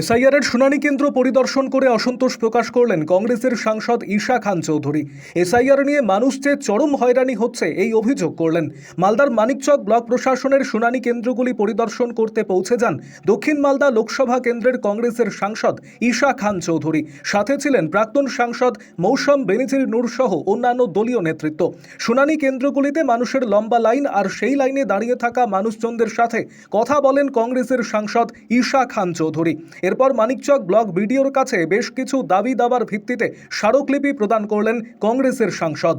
SIR এর শুনানি কেন্দ্র পরিদর্শন করে অসন্তোষ প্রকাশ করলেন কংগ্রেসের সাংসদ ঈশা খান চৌধুরী। এসআইআর নিয়ে মানুষ যে চরম হয়রানি হচ্ছে, এই অভিযোগ করলেন। মালদার মানিকচক ব্লক প্রশাসনের শুনানি কেন্দ্রগুলি পরিদর্শন করতে পৌঁছে যান দক্ষিণ মালদা লোকসভা কেন্দ্রের কংগ্রেসের সাংসদ ঈশা খান চৌধুরী। সাথে ছিলেন প্রাক্তন সাংসদ মৌসম বেনিজির নূর সহ অন্যান্য দলীয় নেতৃত্ব। শুনানি কেন্দ্রগুলিতে মানুষের লম্বা লাইন আর সেই লাইনে দাঁড়িয়ে থাকা মানুষজনদের সাথে কথা বলেন কংগ্রেসের সাংসদ ঈশা খান চৌধুরী। এরপর মানিকচক ব্লক বিডিওর কাছে বেশ কিছু দাবি দাবার ভিত্তিতে স্মারকলিপি প্রদান করলেন কংগ্রেসের সাংসদ।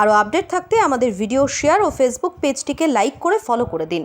আরও আপডেট থাকতে আমাদের ভিডিও শেয়ার ও ফেসবুক পেজটিকে লাইক করে ফলো করে দিন।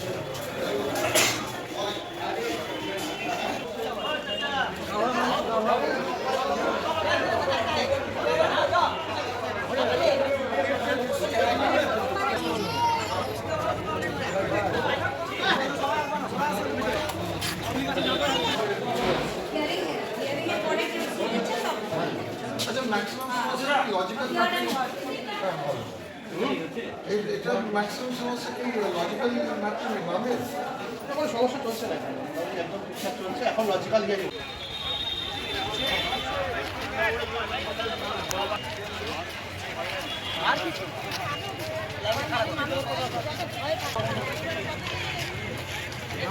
ম্যাক্সিমাম সমস্যা কি? লজিক্যাল ম্যাটার ভাবে? কোনো সমস্যা চলছে না একদম ঠিকঠাক চলছে এখন লজিক্যাল হিয়ারিং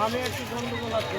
আমি একটু গন্ডগোল আছে।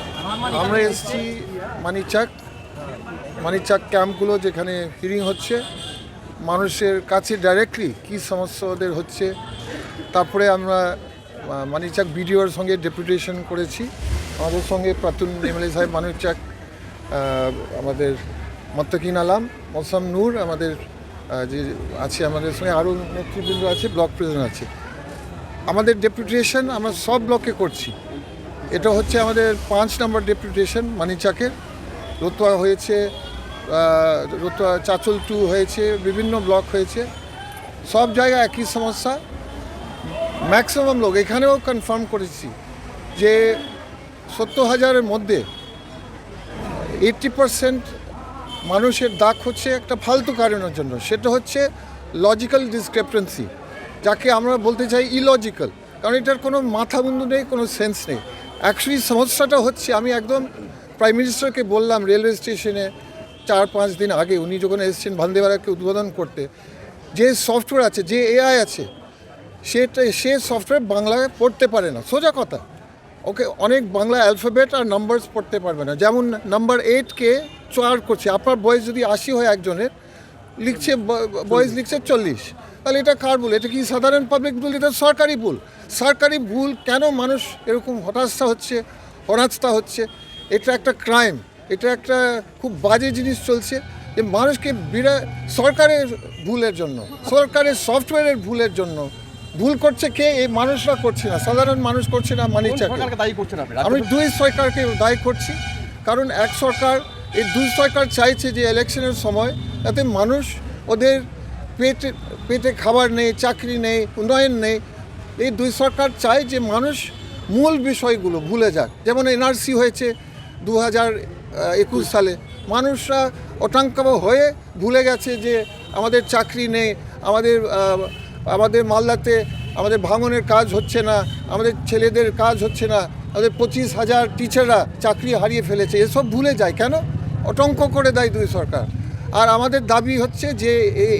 আমরা এসেছি মানিকচাক। মানিকচাক ক্যাম্পগুলো যেখানে হিয়ারিং হচ্ছে। মানুষের কাছে ডাইরেক্টলি কী সমস্যা ওদের হচ্ছে। তারপরে আমরা আহ, মানিকচাক বিডিওর সঙ্গে ডেপুটেশন করেছি। আমাদের সঙ্গে প্রাক্তন এমএলএ সাহেব মানিকচাক আহ, আমাদের মত্তকিন আলাম মৌসাম নূর আমাদের যে আছে আমাদের সঙ্গে আরও নেতৃবৃন্দ আছে ব্লক প্রেসিডেন্ট আছে। আমাদের ডেপুটেশন আমরা সব ব্লকে করছি। এটা হচ্ছে আমাদের পাঁচ নম্বর ডেপুটেশন মানিচাকের রতুয়া হয়েছে রতুয়া চাচল টু হয়েছে, বিভিন্ন ব্লক হয়েছে। সব জায়গায় একই সমস্যা। ম্যাক্সিমাম লোক, এখানেও কনফার্ম করেছি যে সত্তর হাজারের মধ্যে এইটটি পারসেন্ট মানুষের দাগ হচ্ছে একটা ফালতু কারণের জন্য। সেটা হচ্ছে লজিক্যাল ডিসক্রেপেন্সি যাকে আমরা বলতে চাই ইলজিক্যাল কারণ এটার কোনো মাথা মুন্ডু নেই, কোনো সেন্স নেই। অ্যাকচুয়ালি সমস্যাটা হচ্ছে আমি একদম প্রাইম মিনিস্টারকে বললাম রেলওয়ে স্টেশনে চার পাঁচ দিন আগে উনি যখন এসেছেন ভান্দেবারাকে উদ্বোধন করতে যে সফটওয়্যার আছে যে এআই আছে সেটা সে সফটওয়্যার বাংলায় পড়তে পারে না। সোজা কথা ওকে অনেক বাংলা অ্যালফাবেট আর নাম্বারস পড়তে পারবে না। যেমন নাম্বার এইটকে চার করছে আপনার বয়স যদি আশি হয় একজনের লিখছে বয়স লিখছে চল্লিশ। তাহলে এটা কার ভুল? এটা কি সাধারণ পাবলিক ভুল? এটা সরকারি ভুল। সরকারি ভুল কেন মানুষ এরকম হতাশা হচ্ছে হরাস্তা হচ্ছে? এটা একটা ক্রাইম এটা একটা খুব বাজে জিনিস চলছে যে মানুষকে বিরা সরকারের ভুলের জন্য সরকারের সফটওয়্যারের ভুলের জন্য ভুল করছে কে? এই মানুষরা করছে না। সাধারণ মানুষ করছে না আপনি? আমি দুই সরকারকে দায়ী করছি। কারণ এক সরকার এই দুই সরকার চাইছে যে ইলেকশনের সময় যাতে মানুষ ওদের পেটে পেটে খাবার নেই, চাকরি নেই, উন্নয়ন নেই। এই দুই সরকার চায় যে মানুষ মূল বিষয়গুলো ভুলে যাক। যেমন এনআরসি হয়েছে দু হাজার একুশ সালে। মানুষরা অটাঙ্কাব হয়ে ভুলে গেছে যে আমাদের চাকরি নেই, আমাদের আমাদের মালদাতে আমাদের ভাঙনের কাজ হচ্ছে না, আমাদের ছেলেদের কাজ হচ্ছে না, আমাদের পঁচিশ হাজার টিচাররা চাকরি হারিয়ে ফেলেছে। এসব ভুলে যায় কেন? অটঙ্ক করে দেয় দুই সরকার। আর আমাদের দাবি হচ্ছে যে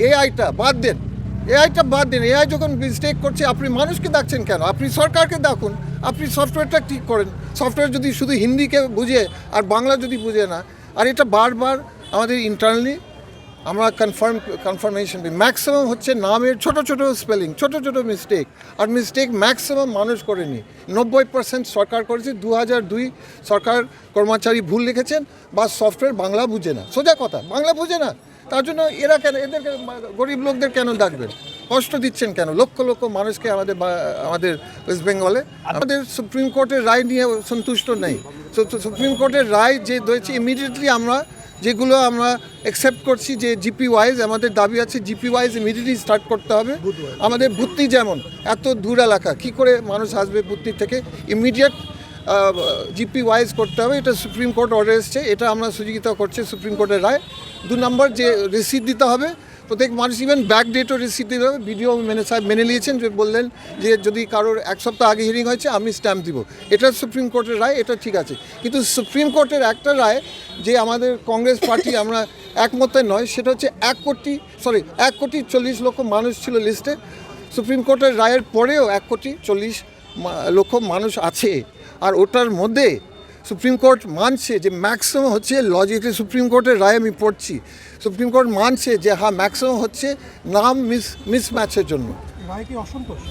এআইটা বাদ দেন। এআইটা বাদ দেন। এআই যখন মিস্টেক করছে, আপনি মানুষকে ডাকছেন কেন? আপনি সরকারকে ডাকুন। আপনি সফটওয়্যারটা ঠিক করেন। সফটওয়্যার যদি শুধু হিন্দিকে বুঝে আর বাংলা যদি বুঝে না, আর এটা বারবার আমাদের ইন্টারনালি আমরা কনফার্ম কনফার্মেশন দিই। ম্যাক্সিমাম হচ্ছে নামের ছোট ছোট স্পেলিং ছোট ছোট মিস্টেক আর মিস্টেক ম্যাক্সিমাম মানুষ করেনি। নব্বই পার্সেন্ট সরকার করেছে দু হাজার দুই সরকার কর্মচারী ভুল লিখেছেন বা সফটওয়্যার বাংলা বুঝে না। সোজা কথা, বাংলা বুঝে না। তার জন্য এরা কেন, এদেরকে, গরিব লোকদের কেন ডাকবেন? কষ্ট দিচ্ছেন কেন? লক্ষ লক্ষ মানুষকে আমাদের আমাদের ওয়েস্ট বেঙ্গলে আমাদের সুপ্রিম কোর্টের রায় নিয়ে সন্তুষ্ট নেই। সুপ্রিম কোর্টের রায় যে দিয়েছে ইমিডিয়েটলি আমরা যেগুলো আমরা অ্যাকসেপ্ট করছি যে জিপি ওয়াইজ আমাদের দাবি আছে জিপি ওয়াইজ ইমিডিয়েটলি স্টার্ট করতে হবে। আমাদের বুত্তি যেমন এত দূর এলাকা কী করে মানুষ আসবে বুত্তি থেকে? ইমিডিয়েট জিপি ওয়াইজ করতে হবে এটা সুপ্রিম কোর্ট অর্ডার এসছে এটা আমরা সুযোগিতা করছি সুপ্রিম কোর্টের রায়। দু নম্বর যে রিসিট দিতে হবে প্রত্যেক মানুষ ইভেন ব্যাক ডেটও রিসিট দিতে হবে। ভিডিও মেনে সাহেব মেনে নিয়েছেন যে বললেন যে যদি কারোর এক সপ্তাহ আগে হিয়ারিং হয়েছে আমি স্ট্যাম্প দিব। এটা সুপ্রিম কোর্টের রায় এটা ঠিক আছে। কিন্তু সুপ্রিম কোর্টের একটা রায় যে আমাদের কংগ্রেস পার্টি আমরা একমতে নয় সেটা হচ্ছে এক কোটি সরি এক কোটি চল্লিশ লক্ষ মানুষ ছিল লিস্টে সুপ্রিম কোর্টের রায়ের পরেও এক কোটি চল্লিশ লক্ষ মানুষ আছে। আর ওটার মধ্যে সুপ্রিম কোর্ট মানছে যে ম্যাক্সিমাম হচ্ছে লজিক্যালি সুপ্রিম কোর্টের রায় আমি পড়ছি। সুপ্রিম কোর্ট মানছে যে হ্যাঁ ম্যাক্সিমাম হচ্ছে নাম মিস মিসম্যাচের জন্য। রায় কি অসন্তোষ?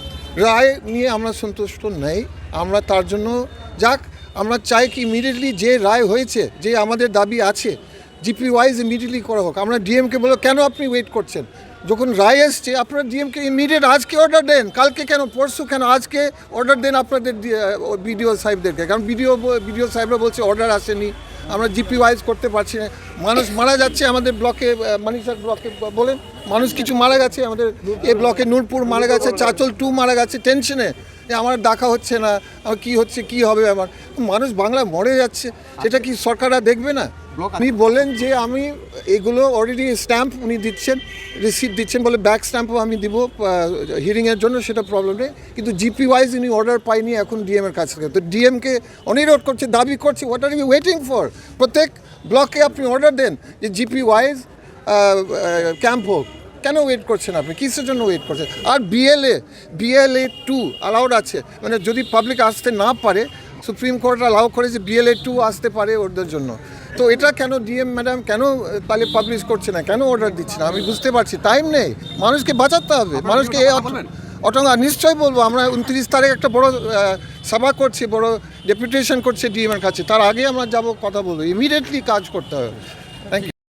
রায় নিয়ে আমরা সন্তুষ্ট নেই। আমরা তার জন্য যাক আমরা চাই কি ইমিডিয়েটলি যে রায় হয়েছে যে আমাদের দাবি আছে জিপি ওয়াইজ ইমিডিয়েটলি করা হোক। আমরা ডিএমকে বলো কেন আপনি ওয়েট করছেন? যখন রায় এসছে, আপনারা ডিএমকে ইমিডিয়েট আজকে অর্ডার দেন, কালকে কেন, পরশু কেন, আজকে অর্ডার দেন আপনাদের বিডিও সাহেবদেরকে। কারণ বিডিও বিডিও সাহেবরা বলছে অর্ডার আসেনি। আমরা জিপি ওয়াইজ করতে পারছি না। মানুষ মারা যাচ্ছে আমাদের ব্লকে মানিসার ব্লকে বলেন। মানুষ কিছু মারা গেছে আমাদের এই ব্লকে নূরপুর মারা গেছে চাচল টু মারা গেছে। টেনশনে আমার দেখা হচ্ছে না। আমার কী হচ্ছে, কি হবে আমার? মানুষ বাংলা মরে যাচ্ছে। সেটা কি সরকাররা দেখবে না? উনি বলেন যে আমি এগুলো অলরেডি স্ট্যাম্প উনি দিচ্ছেন রিসিপ্ট দিচ্ছেন বলে ব্যাক স্ট্যাম্পও আমি দিব হিয়ারিংয়ের জন্য সেটা প্রবলেম নেই। কিন্তু জিপি ওয়াইজ উনি অর্ডার পাইনি এখন ডিএম এর কাছ থেকে। তো ডিএমকে অনুরোধ করছে, দাবি করছে what are you waiting for প্রত্যেক ব্লকে আপনি অর্ডার দেন যে জিপি ওয়াইজ ক্যাম্প হোক। কেন ওয়েট করছেন আপনি? কিসের জন্য ওয়েট করছেন? আর বিএলএ বিএলএ টু অ্যালাউড আছে। মানে যদি পাবলিক আসতে না পারে সুপ্রিম কোর্ট অ্যালাউ করে যে বিএলএ টু আসতে পারে ওদের জন্য। তো এটা কেন ডিএম ম্যাডাম কেন তাহলে পাবলিশ করছে না? কেন অর্ডার দিচ্ছে না? আমি বুঝতে পারছি টাইম নেই। মানুষকে বাঁচাতে হবে। মানুষকে অটঙ্গা নিশ্চয়ই বলব আমরা উনত্রিশ তারিখ একটা বড় সভা করছি বড় ডেপুটেশন করছে ডিএম এর কাছে। তার আগে আমরা যাব কথা বলব। ইমিডিয়েটলি কাজ করতে হবে।